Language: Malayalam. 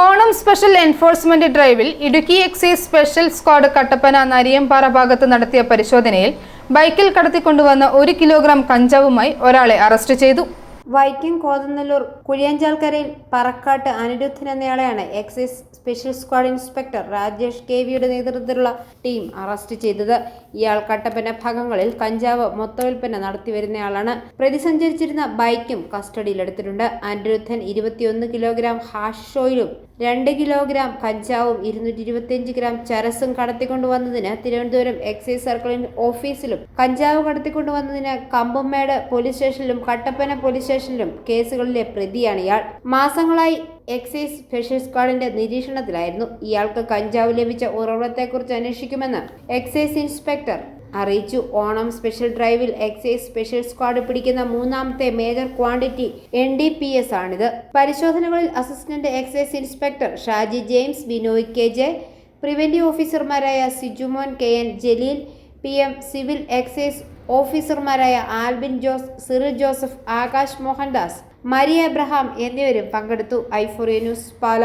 ഓണം സ്പെഷ്യൽ എൻഫോഴ്സ്മെന്റ് ഡ്രൈവിൽ Idukki excise special squad Kattappana Nariyampara ഭാഗത്ത് നടത്തിയ പരിശോധനയിൽ ബൈക്കിൽ കടത്തിക്കൊണ്ടുവന്ന ഒരു കിലോഗ്രാം കഞ്ചാവുമായി ഒരാളെ അറസ്റ്റ് ചെയ്തു. വൈക്കം കോതനല്ലൂർ കുഴിയഞ്ചാൽക്കരയിൽ Parakkat Anirudhan എന്നയാളെയാണ് excise special squad inspector Rajesh K വിയുടെ നേതൃത്വത്തിലുള്ള ടീം അറസ്റ്റ് ചെയ്തത്. ഇയാൾ കട്ടപ്പന ഭാഗങ്ങളിൽ കഞ്ചാവ് മൊത്തവിൽപ്പന നടത്തിവരുന്നയാളാണ്. പ്രതി സഞ്ചരിച്ചിരുന്ന ബൈക്കും കസ്റ്റഡിയിലെടുത്തിട്ടുണ്ട്. അനിരുദ്ധൻ ഇരുപത്തിയൊന്ന് കിലോഗ്രാം ഹാഷ് ഓയിലും രണ്ട് കിലോഗ്രാം കഞ്ചാവും ഇരുന്നൂറ്റി ഇരുപത്തിയഞ്ച് ഗ്രാം ചരസും കടത്തിക്കൊണ്ടുവന്നതിന് തിരുവനന്തപുരം എക്സൈസ് സർക്കിൾ ഓഫീസിലും കഞ്ചാവ് കടത്തിക്കൊണ്ടുവന്നതിന് കമ്പമേട് പോലീസ് സ്റ്റേഷനിലും കട്ടപ്പന പോലീസ് സ്റ്റേഷനിലും കേസുകളിലെ പ്രതിയാണ് ഇയാൾ. മാസങ്ങളായി എക്സൈസ് സ്പെഷ്യൽ സ്ക്വാഡിന്റെ നിരീക്ഷണത്തിലായിരുന്നു. ഇയാൾക്ക് കഞ്ചാവ് ലഭിച്ച ഉറവിടത്തെക്കുറിച്ച് അന്വേഷിക്കുമെന്ന് എക്സൈസ് ഇൻസ്പെക്ടർ അറിയിച്ചു. ഓണം സ്പെഷ്യൽ ഡ്രൈവിൽ എക്സൈസ് സ്പെഷ്യൽ സ്ക്വാഡ് പിടിക്കുന്ന മൂന്നാമത്തെ major quantity N D P S ആണിത്. പരിശോധനകളിൽ assistant excise inspector Shaji James Binoy K J preventive ഓഫീസർമാരായ Sijumon K N Jaleel P M civil excise ഓഫീസർമാരായ Albin Jose Cyril Joseph Akash Mohandas Maria Abraham എന്നിവരും പങ്കെടുത്തു. ഐഫോറിയ ന്യൂസ് പാല.